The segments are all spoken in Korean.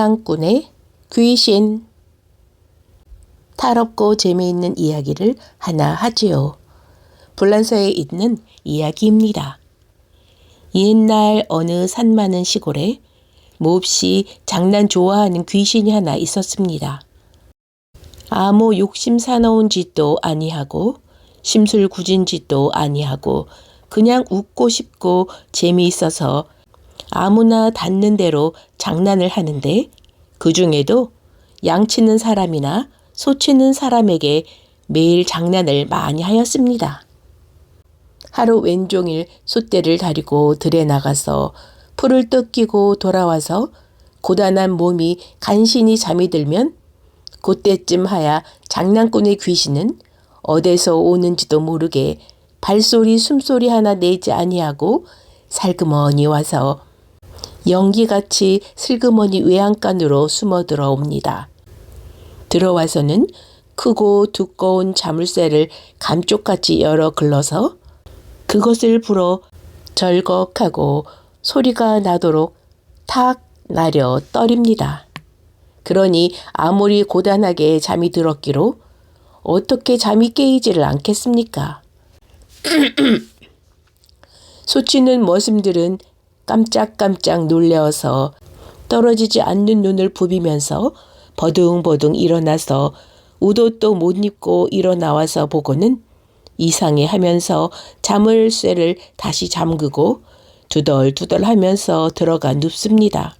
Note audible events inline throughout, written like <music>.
장난꾼의 귀신. 탈없고 재미있는 이야기를 하나 하지요. 불란서에 있는 이야기입니다. 옛날 어느 산 많은 시골에 몹시 장난 좋아하는 귀신이 하나 있었습니다. 아무 욕심 사나운 짓도 아니하고 심술 굳은 짓도 아니하고 그냥 웃고 싶고 재미있어서 아무나 닿는 대로 장난을 하는데 그 중에도 양치는 사람이나 소치는 사람에게 매일 장난을 많이 하였습니다. 하루 왼종일 솥대를 다리고 들에 나가서 풀을 뜯기고 돌아와서 고단한 몸이 간신히 잠이 들면 그때쯤 하야 장난꾼의 귀신은 어디서 오는지도 모르게 발소리 숨소리 하나 내지 아니하고 살그머니 와서 연기같이 슬그머니 외양간으로 숨어 들어옵니다. 들어와서는 크고 두꺼운 자물쇠를 감쪽같이 열어 글러서 그것을 불어 절걱하고 소리가 나도록 탁 나려 떨입니다. 그러니 아무리 고단하게 잠이 들었기로 어떻게 잠이 깨이지를 않겠습니까? <clears throat> 소치는 머슴들은 깜짝깜짝 놀래어서 떨어지지 않는 눈을 부비면서 버둥버둥 일어나서 우도도 못 입고 일어나와서 보고는 이상해 하면서 자물쇠를 다시 잠그고 두덜두덜 하면서 들어가 눕습니다.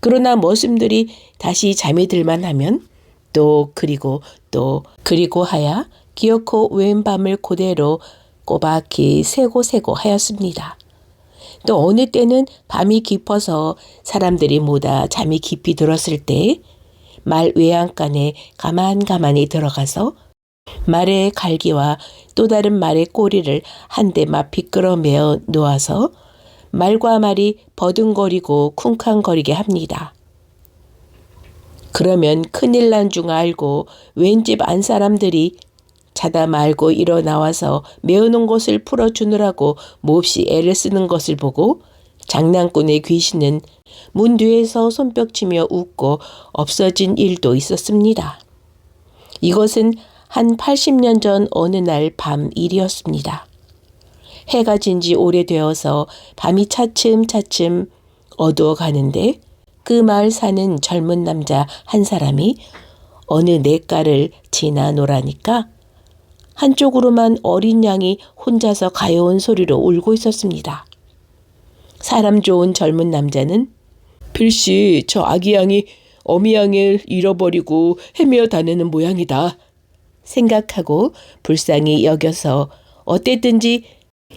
그러나 머슴들이 다시 잠이 들만 하면 또 그리고 또 그리고 하야 기어코 웬 밤을 그대로 꼬박히 세고세고 하였습니다. 또 어느 때는 밤이 깊어서 사람들이 모다 잠이 깊이 들었을 때 말 외양간에 가만가만히 들어가서 말의 갈기와 또 다른 말의 꼬리를 한대 맞비 끌어매어 놓아서 말과 말이 버둥거리고 쿵쾅거리게 합니다. 그러면 큰일 난 줄 알고 웬집 안 사람들이 자다 말고 일어 나와서 메어놓은 것을 풀어주느라고 몹시 애를 쓰는 것을 보고 장난꾼의 귀신은 문 뒤에서 손뼉치며 웃고 없어진 일도 있었습니다. 이것은 한 80년 전 어느 날 밤 일이었습니다. 해가 진 지 오래되어서 밤이 차츰차츰 어두워 가는데 그 마을 사는 젊은 남자 한 사람이 어느 냇가를 지나 노라니까 한쪽으로만 어린 양이 혼자서 가여운 소리로 울고 있었습니다. 사람 좋은 젊은 남자는 필시 저 아기 양이 어미 양을 잃어버리고 헤매어 다니는 모양이다. 생각하고 불쌍히 여겨서 어땠든지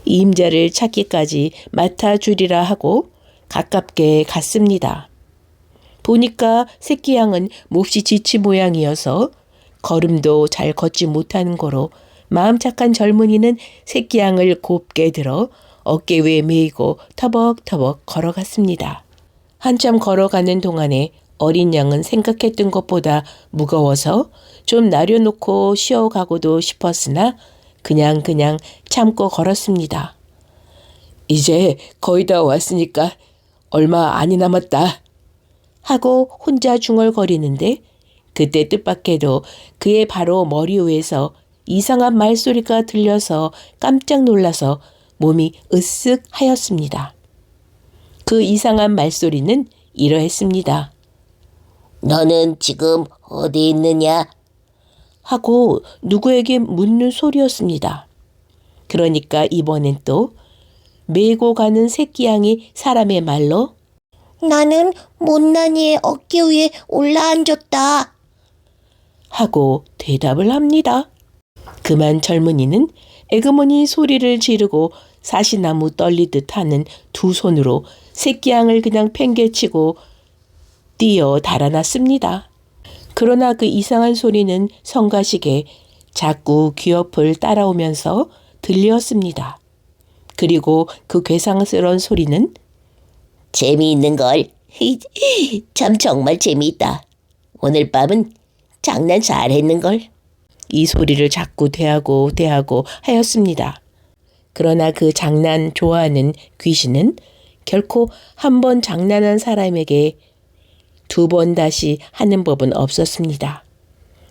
임자를 찾기까지 맡아주리라 하고 가깝게 갔습니다. 보니까 새끼 양은 몹시 지치 모양이어서 걸음도 잘 걷지 못하는 거로 마음 착한 젊은이는 새끼 양을 곱게 들어 어깨 위에 메이고 터벅터벅 걸어갔습니다. 한참 걸어가는 동안에 어린 양은 생각했던 것보다 무거워서 좀 나려놓고 쉬어가고도 싶었으나 그냥 그냥 참고 걸었습니다. 이제 거의 다 왔으니까 얼마 안이 남았다. 하고 혼자 중얼거리는데 그때 뜻밖에도 그의 바로 머리 위에서 이상한 말소리가 들려서 깜짝 놀라서 몸이 으쓱 하였습니다. 그 이상한 말소리는 이러했습니다. 너는 지금 어디 있느냐? 하고 누구에게 묻는 소리였습니다. 그러니까 이번엔 또 메고 가는 새끼 양이 사람의 말로 나는 못난이의 어깨 위에 올라앉았다. 하고 대답을 합니다. 그만 젊은이는 에그머니 소리를 지르고 사시나무 떨리듯 하는 두 손으로 새끼 양을 그냥 팽개치고 뛰어 달아났습니다. 그러나 그 이상한 소리는 성가시게 자꾸 귀 옆을 따라오면서 들렸습니다. 그리고 그 괴상스러운 소리는 재미있는 걸. <laughs> 참 정말 재미있다. 오늘 밤은 장난 잘 했는 걸. 이 소리를 자꾸 대하고 대하고 하였습니다. 그러나 그 장난 좋아하는 귀신은 결코 한 번 장난한 사람에게 두 번 다시 하는 법은 없었습니다.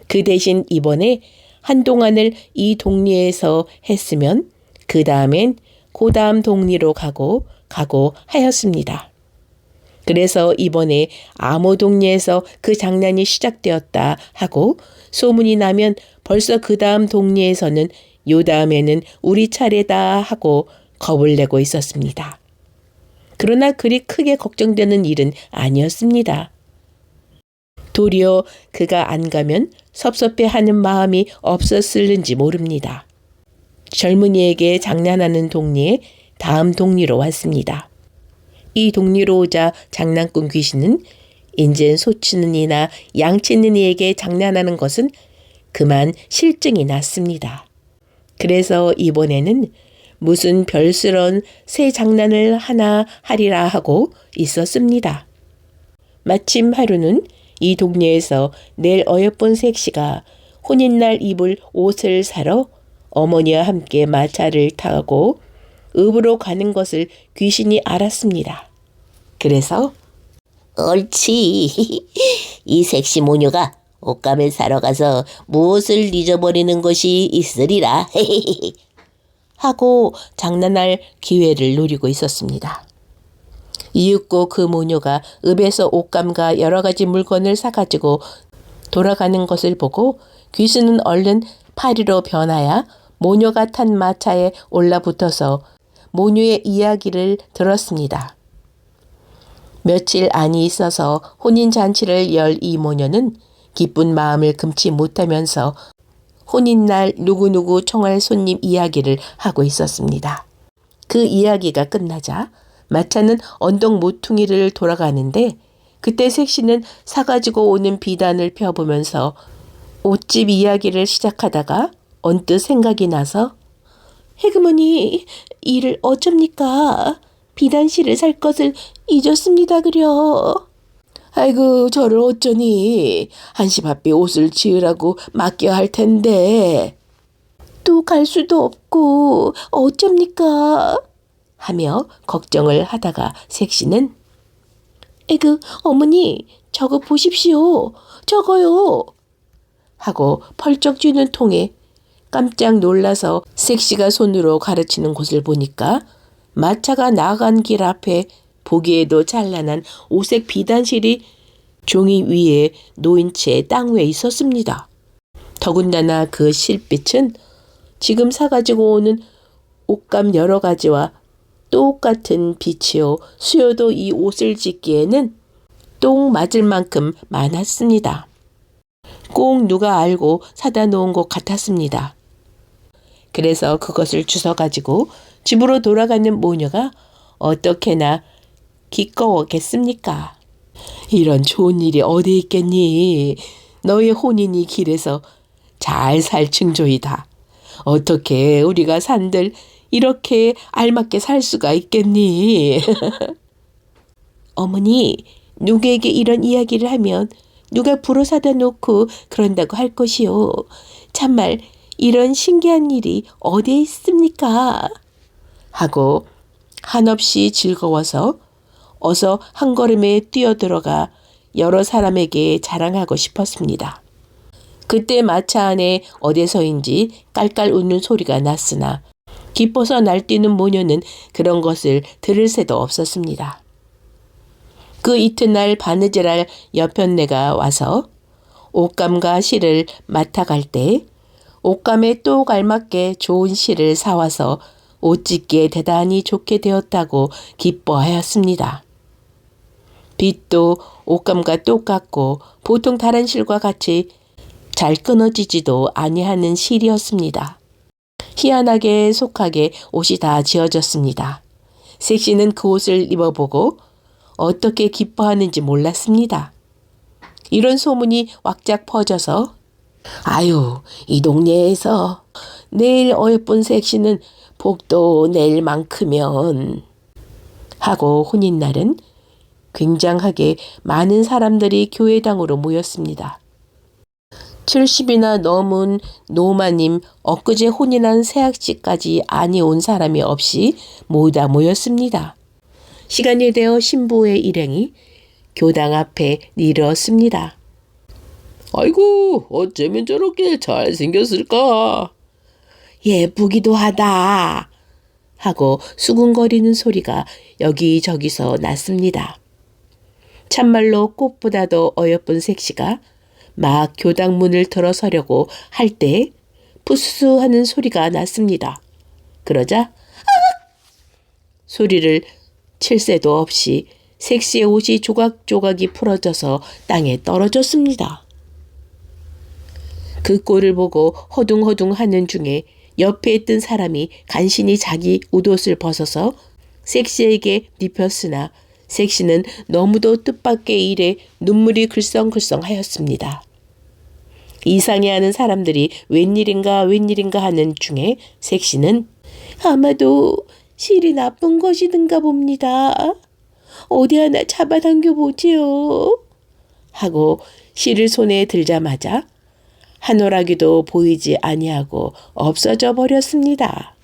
그 대신 이번에 한동안을 이 동리에서 했으면 그 다음엔 그 다음 동리로 가고 가고 하였습니다. 그래서 이번에 암호 동리에서 그 장난이 시작되었다 하고 소문이 나면 벌써 그 다음 동리에서는 요 다음에는 우리 차례다 하고 겁을 내고 있었습니다. 그러나 그리 크게 걱정되는 일은 아니었습니다. 도리어 그가 안 가면 섭섭해하는 마음이 없었을는지 모릅니다. 젊은이에게 장난하는 동리에 다음 동리로 왔습니다. 이 동리로 오자 장난꾼 귀신은 인젠 소치는 이나 양치는 이에게 장난하는 것은 그만 실증이 났습니다. 그래서 이번에는 무슨 별스런 새 장난을 하나 하리라 하고 있었습니다. 마침 하루는 이 동네에서 내일 어여쁜 색시가 혼인날 입을 옷을 사러 어머니와 함께 마차를 타고 읍으로 가는 것을 귀신이 알았습니다. 그래서 옳지. <laughs> 이 섹시 모녀가 옷감을 사러 가서 무엇을 잊어버리는 것이 있으리라. <laughs> 하고 장난할 기회를 노리고 있었습니다. 이윽고 그 모녀가 읍에서 옷감과 여러 가지 물건을 사가지고 돌아가는 것을 보고 귀신은 얼른 파리로 변하여 모녀가 탄 마차에 올라붙어서 모녀의 이야기를 들었습니다. 며칠 안이 있어서 혼인 잔치를 열 이 모녀는 기쁜 마음을 금치 못하면서 혼인날 누구누구 청할 손님 이야기를 하고 있었습니다. 그 이야기가 끝나자 마차는 언덕 모퉁이를 돌아가는데 그때 색시는 사가지고 오는 비단을 펴보면서 옷집 이야기를 시작하다가 언뜻 생각이 나서 해그머니 일을 어쩝니까? 비단실을 살 것을 잊었습니다 그려. 아이고 저를 어쩌니? 한시바삐 옷을 지으라고 맡겨야 할 텐데. 또 갈 수도 없고 어쩝니까? 하며 걱정을 하다가 색시는 에그 어머니 저거 보십시오. 저거요. 하고 펄쩍 쥐는 통에 깜짝 놀라서 색시가 손으로 가르치는 곳을 보니까 마차가 나간 길 앞에 보기에도 찬란한 오색 비단실이 종이 위에 놓인 채 땅 위에 있었습니다. 더군다나 그 실빛은 지금 사가지고 오는 옷감 여러 가지와 똑같은 빛이요. 수요도 이 옷을 짓기에는 똥 맞을 만큼 많았습니다. 꼭 누가 알고 사다 놓은 것 같았습니다. 그래서 그것을 주워 가지고 집으로 돌아가는 모녀가 어떻게나 기꺼웠겠습니까? 이런 좋은 일이 어디 있겠니? 너의 혼인이 길에서 잘 살 층조이다. 어떻게 우리가 산들 이렇게 알맞게 살 수가 있겠니? <laughs> 어머니, 누구에게 이런 이야기를 하면 누가 불어 사다 놓고 그런다고 할 것이요. 참말 이런 신기한 일이 어디에 있습니까? 하고 한없이 즐거워서 어서 한 걸음에 뛰어들어가 여러 사람에게 자랑하고 싶었습니다. 그때 마차 안에 어디서인지 깔깔 웃는 소리가 났으나 기뻐서 날뛰는 모녀는 그런 것을 들을 새도 없었습니다. 그 이튿날 바느질할 여편네가 와서 옷감과 실을 맡아갈 때 옷감에 또 알맞게 좋은 실을 사와서 옷 찢기에 대단히 좋게 되었다고 기뻐하였습니다. 빛도 옷감과 똑같고 보통 다른 실과 같이 잘 끊어지지도 아니하는 실이었습니다. 희한하게 속하게 옷이 다 지어졌습니다. 색시는 그 옷을 입어보고 어떻게 기뻐하는지 몰랐습니다. 이런 소문이 왁작 퍼져서 아유 이 동네에서 내일 어여쁜 색시는 복도 내일 만크면 하고 혼인날은 굉장하게 많은 사람들이 교회당으로 모였습니다. 70이나 넘은 노마님 엊그제 혼인한 새학씨까지 아니 온 사람이 없이 모다 모였습니다. 시간이 되어 신부의 일행이 교당 앞에 이르렀습니다. 아이고, 어쩌면 저렇게 잘생겼을까? 예쁘기도 하다. 하고 수군거리는 소리가 여기저기서 났습니다. 참말로 꽃보다도 어여쁜 색시가 막 교당 문을 들어서려고 할 때 푸스스 하는 소리가 났습니다. 그러자 아! 소리를 칠 새도 없이 색시의 옷이 조각조각이 풀어져서 땅에 떨어졌습니다. 그 꼴을 보고 허둥허둥 하는 중에 옆에 있던 사람이 간신히 자기 옷옷을 벗어서 섹시에게 입혔으나 섹시는 너무도 뜻밖의 일에 눈물이 글썽글썽 하였습니다. 이상해하는 사람들이 웬일인가 웬일인가 하는 중에 섹시는 아마도 실이 나쁜 것이든가 봅니다. 어디 하나 잡아당겨 보지요. 하고 실을 손에 들자마자 한 오라기도 보이지 아니하고 없어져 버렸습니다.